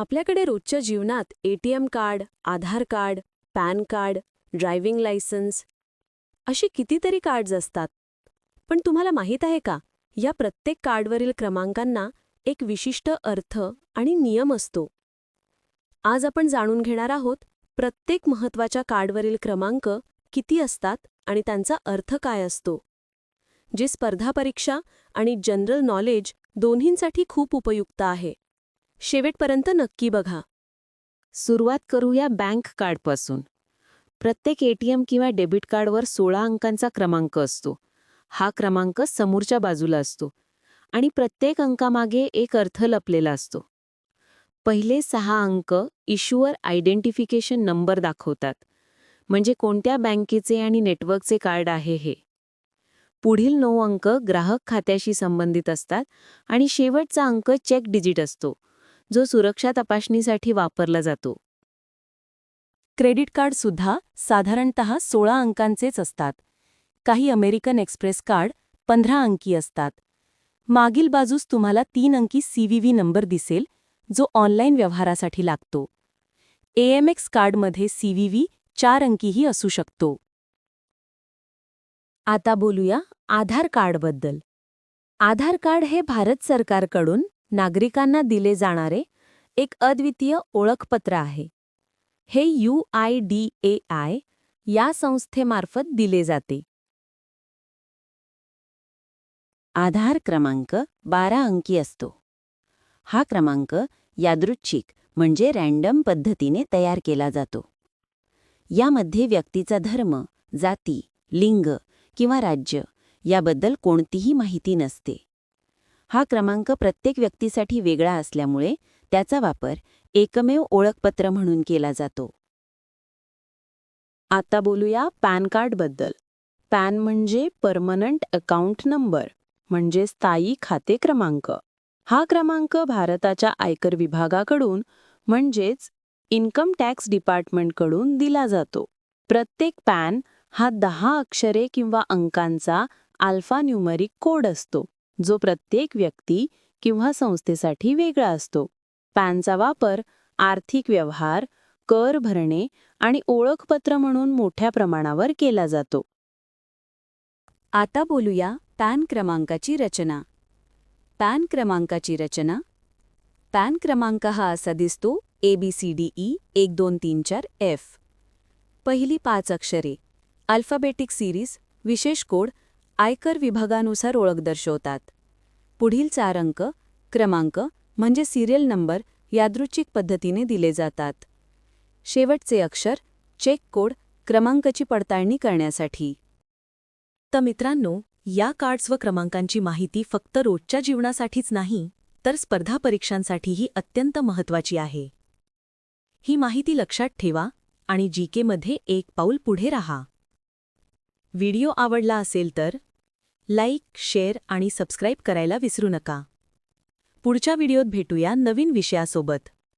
आपल्याकडे रोजच्या जीवनात ATM card Aadhaar card PAN card driving licence अशी कितीतरी कार्ड्स असतात. पण तुम्हाला माहीत आहे का या प्रत्येक कार्डवरील क्रमांकांना एक विशिष्ट अर्थ आणि नियम असतो. आज आपण जाणून घेणार आहोत प्रत्येक महत्त्वाच्या कार्डवरील क्रमांक किती असतात आणि त्यांचा अर्थ काय असतो. जे स्पर्धा परीक्षा आणि जनरल नॉलेज दोन्हींसाठी खूप उपयुक्त आहे. शेवटपर्यंत नक्की बघा. सुरुवात करूया बँक कार्डपासून. प्रत्येक एटीएम किंवा डेबिट कार्डवर सोळा अंकांचा क्रमांक असतो. हा क्रमांक समोरच्या बाजूला असतो आणि प्रत्येक अंकामागे एक अर्थ लपलेला असतो. पहिले सहा अंक इश्यूअर आयडेंटिफिकेशन नंबर दाखवतात. म्हणजे कोणत्या बँकेचे आणि नेटवर्कचे कार्ड आहे हे. पुढील नऊ अंक ग्राहक खात्याशी संबंधित असतात आणि शेवटचा अंक चेक डिजिट असतो. जो सुरक्षा तपासणीसाठी वापरला जातो. क्रेडिट कार्डसुद्धा साधारणत सोळा अंकांचेच असतात. काही अमेरिकन एक्सप्रेस कार्ड पंधरा अंकी असतात. मागील बाजूस तुम्हाला तीन अंकी सीव्हीव्ही नंबर दिसेल जो ऑनलाईन व्यवहारासाठी लागतो. एएमएक्स कार्डमध्ये सीव्हीव्ही चार अंकीही असू शकतो. आता बोलूया आधार कार्डबद्दल. आधार कार्ड हे भारत सरकारकडून नागरिकांना दिले जाणारे एक अद्वितीय ओळखपत्र आहे. हे U I D A I या संस्थेमार्फत दिले जाते. आधार क्रमांक बारा अंकी असतो. हा क्रमांक यादृच्छिक म्हणजे रँडम पद्धतीने तयार केला जातो. यामध्ये व्यक्तीचा धर्म जाती लिंग किंवा राज्य याबद्दल कोणतीही माहिती नसते. हा क्रमांक प्रत्येक व्यक्तीसाठी वेगळा असल्यामुळे त्याचा वापर एकमेव ओळखपत्र म्हणून केला जातो. आता बोलूया पॅन कार्डबद्दल पॅन म्हणजे परमनंट अकाउंट नंबर म्हणजे स्थायी खाते क्रमांक. हा क्रमांक भारताच्या आयकर विभागाकडून म्हणजेच इन्कम टॅक्स डिपार्टमेंटकडून दिला जातो. प्रत्येक पॅन हा दहा अक्षरे किंवा अंकांचा अल्फा न्यूमरिक कोड असतो. जो प्रत्येक व्यक्ती किंवा संस्थेसाठी वेगळा असतो. पॅनचा वापर आर्थिक व्यवहार कर भरणे आणि ओळखपत्र म्हणून मोठ्या प्रमाणावर केला जातो. आता बोलूया पॅन क्रमांकाची रचना. पॅन क्रमांकाची रचना. पॅन क्रमांक हा असा दिसतो A B C D E एक दोन तीन चार एफ पहिली पाच अक्षरे. अल्फाबेटिक सिरीज विशेष कोड आयकर विभागानुसार ओळख दर्शवतात. पुढील चार अंक क्रमांक म्हणजे सिरियल नंबर यादृच्छिक पद्धतीने दिले जातात. शेवटचे अक्षर चेक कोड क्रमांकाची पडताळणी करण्यासाठी. तर मित्रांनो या कार्ड्स व क्रमांकांची माहिती फक्त रोजच्या जीवनासाठीच नाही तर स्पर्धा परीक्षांसाठीही अत्यंत महत्त्वाची आहे. ही माहिती लक्षात ठेवा आणि जीकेमध्ये एक पाऊल पुढे राहा. व्हिडिओ आवडला असेल तर लाईक शेअर आणि सबस्क्राईब करायला विसरू नका. पुढच्या व्हिडिओत भेटूया नवीन विषयासोबत.